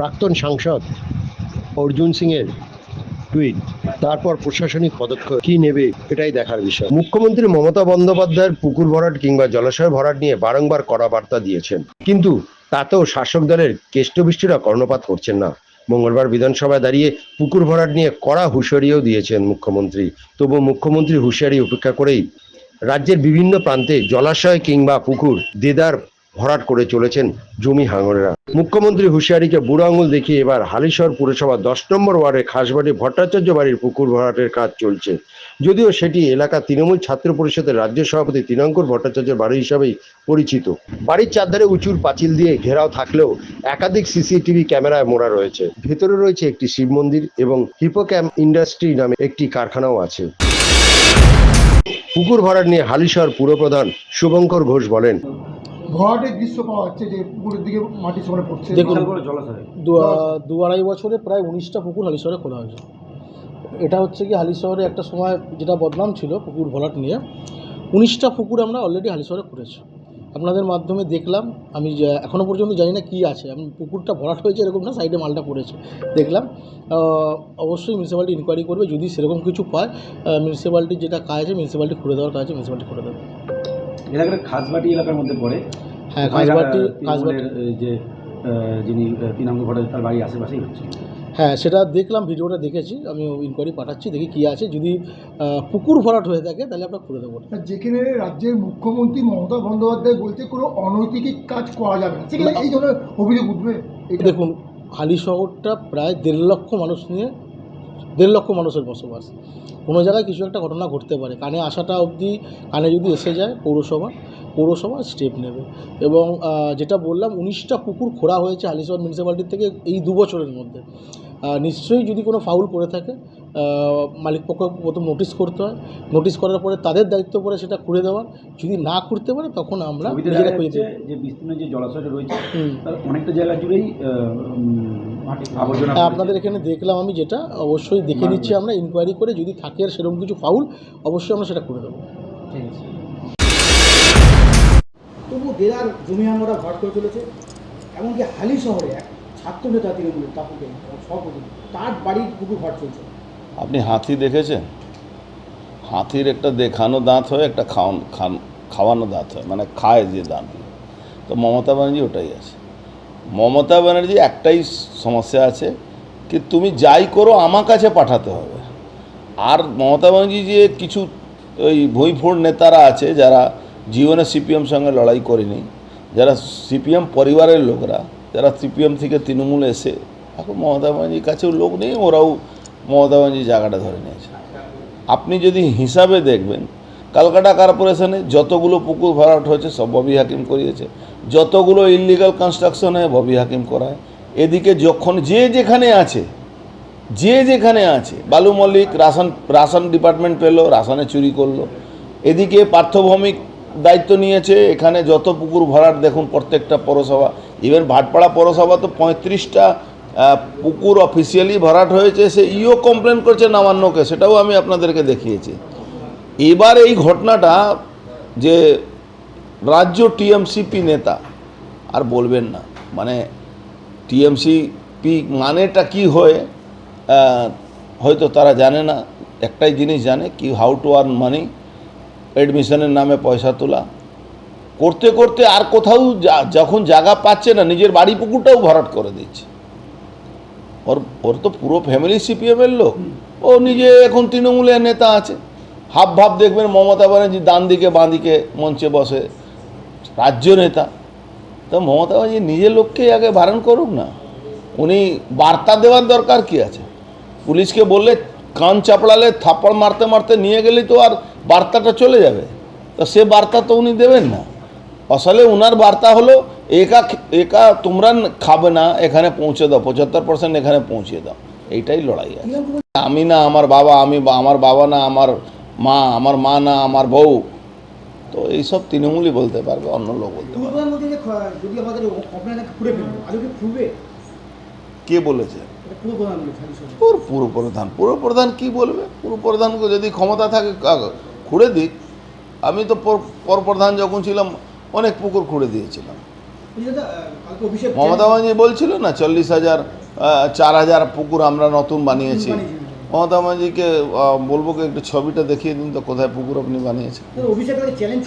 প্রাক্তন সাংসদ অর্জুন সিং এর টুইট, তারপর প্রশাসনিক পদক্ষেপ, কি নেবে এটাই দেখার বিষয়। মুখ্যমন্ত্রী মমতা বন্দ্যোপাধ্যায়ের পুকুর ভরাট কিংবা জলাশয় ভরাট নিয়ে বারংবার কড়া বার্তা দিয়েছেন। কিন্তু তাতেও শাসক দলের কেষ্টবৃষ্টিরা কর্ণপাত করছেন না। মঙ্গলবার বিধানসভায় দাঁড়িয়ে পুকুর ভরাট নিয়ে কড়া হুঁশিয়ারিও দিয়েছেন মুখ্যমন্ত্রী। তবু মুখ্যমন্ত্রী হুঁশিয়ারি উপেক্ষা করেই রাজ্যের বিভিন্ন প্রান্তে জলাশয় কিংবা পুকুর, দেদার ভরাট করে চলেছেন জমি হাঙরেরা। মুখ্যমন্ত্রী হুঁশিয়ারিকে বুড়ো আঙুল দেখিয়ে এবার হালিশহর পুরসভা দশ নম্বর ওয়ার্ডে খাসবাড়ি ভট্টাচার্য বাড়ির পুকুর ভরাটের কাজ চলছে। যদিও সেটি এলাকা তৃণমূল ছাত্র পরিষদের রাজ্য সভাপতি তিনাঙ্কুর ভট্টাচার্যের বাড়ি হিসাবেই পরিচিত। বাড়ির চারধারে উঁচুর পাঁচিল দিয়ে ঘেরাও থাকলেও একাধিক সিসিটিভি ক্যামেরায় মোড়া রয়েছে। ভেতরে রয়েছে একটি শিব মন্দির এবং হিপোক্যাম ইন্ডাস্ট্রি নামে একটি কারখানাও আছে। পুকুর ভরাট নিয়ে হালিশহর পুরপ্রধান শুভঙ্কর ঘোষ বলেন ভরাটের দৃশ্য পাওয়া যাচ্ছে যে পুকুরের দিকে মাটি সরে পড়ছে। দেখুন জলাশয় দু আড়াই বছরে প্রায় উনিশটা পুকুর হালিশহরে খোলা হয়েছে। এটা হচ্ছে কি হালিশহরে একটা সময় যেটা বদনাম ছিল পুকুর ভরাট নিয়ে উনিশটা পুকুর আমরা অলরেডি হালিশহরে করেছি আপনাদের মাধ্যমে দেখলাম আমি যে- এখনও পর্যন্ত জানি না কী আছে। আমি পুকুরটা ভরাট হয়েছে এরকম না সাইডে মালটা পড়েছে। দেখলাম অবশ্যই মিউনিসিপ্যালিটি ইনকোয়ারি করবে যদি সেরকম কিছু পায় মিউনিসিপ্যালিটির যেটা কাজ আছে মিউনিসিপ্যালিটি খুলে দেওয়ার কাজ আছে মিউনিসিপ্যালিটি খুলে দেবে। এলাকাটা খাসবাটি এলাকার মধ্যে পড়ে। হ্যাঁ যে যিনি পিনাঙ্গ ভট্টাচার্য তার বাড়ির আশেপাশেই হচ্ছে। হ্যাঁ সেটা দেখলাম ভিডিওটা দেখেছি আমি ইনকোয়ারি পাঠাচ্ছি দেখি কী আছে। যদি পুকুর ভরাট হয়ে থাকে তাহলে আমরা খুলে দেবো। আর যেখানে রাজ্যের মুখ্যমন্ত্রী মমতা বন্দ্যোপাধ্যায় বলছে কোনো অনৈতিক কাজ করা যাবে না। সেখানে এই ধরনের অভিযোগ উঠবে? দেখুন হালি শহরটা প্রায় দেড় লক্ষ মানুষ নিয়ে দেড় লক্ষ মানুষের বসবাস। কোনো জায়গায় কিছু একটা ঘটনা ঘটতে পারে। কানে আসাটা অবধি কানে যদি এসে যায় পৌরসভা পৌরসভা স্টেপ নেবে। এবং যেটা বললাম, উনিশটা পুকুর খোঁড়া হয়েছে হালিশহর মিউনিসিপ্যালিটির থেকে এই দু বছরের মধ্যে। নিশ্চয়ই যদি কোনো ফাউল করে থাকে আহ, মালিক পক্ষকে প্রথম নোটিশ করতে হয়। নোটিশ করার পরে তাদের দায়িত্ব পড়ে সেটা খুঁড়ে দেওয়ার। যদি না খুঁড়তে পারে তখন আমরা নিজেরা খুঁজে যে বিস্তীর্ণ যে জলাশয়টা রয়েছে অনেকটা জায়গা জুড়েই হ্যাঁ, আপনাদের এখানে দেখলাম আমি যেটা অবশ্যই দেখে নিচ্ছি আমরা ইনকোয়ারি করে যদি থাকে আর সেরকম কিছু ফাউল অবশ্যই আমরা সেটা করে দেবো। ঠিক আছে। তবু দেদার জমি আমরা ভরাট করে চলেছে এমনকি হালি শহরে এক তাপুকে সভাপতি তার বাড়ির ভরাট চলছে। আপনি হাতি দেখেছেন? হাতির একটা দেখানো দাঁত হয়, একটা খাওয়ান, খান, খাওয়ানো দাঁত হয় মানে খায় যে দাঁত তো মমতা ব্যানার্জি ওটাই আছে। মমতা ব্যানার্জি একটাই সমস্যা আছে কি তুমি যাই করো আমার কাছে পাঠাতে হবে। আর মমতা ব্যানার্জি যে কিছু ওই ভুঁইফোড় নেতারা আছে, যারা জীবনে সিপিএম সঙ্গে লড়াই করেনি, যারা সিপিএম পরিবারের লোকরা যারা সিপিএম থেকে তৃণমূল এসে, এখন মমতা ব্যানার্জির কাছেও লোক নেই, ওরাও মমতা ব্যানার্জি জায়গাটা ধরে নিয়েছে। আপনি যদি হিসাবে দেখবেন, কালকাটা কর্পোরেশনে যতগুলো পুকুর ভরাট হয়েছে, সব ববি হাকিম করিয়েছে। যতগুলো ইলিগাল কনস্ট্রাকশনে ববি হাকিম করায়। এদিকে যখন যে যেখানে আছে, যে যেখানে আছে, বালু মল্লিক রাশন রাশন ডিপার্টমেন্ট পেল, রাশনে চুরি করল। এদিকে পার্থভৌমিক দায়িত্ব নিয়েছে, এখানে যত পুকুর ভরাট, দেখুন প্রত্যেকটা পৌরসভা ইভেন ভাটপাড়া পৌরসভা তো পঁয়ত্রিশটা পুকুর অফিসিয়ালি ভরাট হয়েছে সে ইও কমপ্লেন করছে নবান্নকে সেটাও আমি আপনাদেরকে দেখিয়েছি এবার এই ঘটনাটা যে রাজ্য টিএমসিপি নেতা আর বলবেন না মানে টিএমসিপি মানেটা কি হয় হয়তো তারা জানে না একটাই জিনিস জানে কি হাউ টু আর্ন মানি অ্যাডমিশনের নামে পয়সা তোলা করতে করতে আর কোথাও যখন জায়গা পাচ্ছে না, নিজের বাড়ি পুকুরটাও ভরাট করে দিচ্ছে। ওর ওর তো পুরো ফ্যামিলি সিপিএমের লোক। ও নিজে এখন তৃণমূলের নেতা আছে। হাব ভাব দেখবেন মমতা ব্যানার্জি ডান দিকে, বাঁ দিকে মঞ্চে বসে। রাজ্য নেতা। তো মমতা ব্যানার্জি নিজের লোককেই আগে বারণ করুক না। উনি বার্তা দেওয়ার দরকার কি আছে? পুলিশকে বললে কান চাপড়ালে, থাপ্পড় মারতে মারতে নিয়ে গেলেই তো আর বার্তাটা চলে যাবে। তো সে বার্তা তো উনি দেবেন না। আসলে ওনার বার্তা হলো একা একা তোমরা খাবে না এখানে পৌঁছে দাও পঁচাত্তর পার্সেন্ট এখানে পৌঁছে দাও। এইটাই লড়াই আছে। আমি না আমার বাবা আমি আমার বাবা না আমার মা আমার মা না আমার বউ। তো এইসব তৃণমূলই বলতে পারবে অন্য লোক বলতে পারবে। কি বলেছে? ওর পুরো প্রধান পুরো প্রধান কি বলবে? পুরো প্রধানকে যদি ক্ষমতা থাকে খুঁড়ে দিক। আমি তো পর প্রধান যখন ছিলাম অনেক পুকুর খুঁড়ে দিয়েছিলাম। মমতা ব্যানার্জি বলছিল না চল্লিশ হাজার চার হাজার পুকুর আমরা নতুন বানিয়েছি। বানিয়েছি। মমতা ব্যানার্জিকে বলব কি একটু ছবিটা দেখিয়ে দিন তো কোথায় পুকুর আপনি বানিয়েছেন? অভিষেক চ্যালেঞ্জ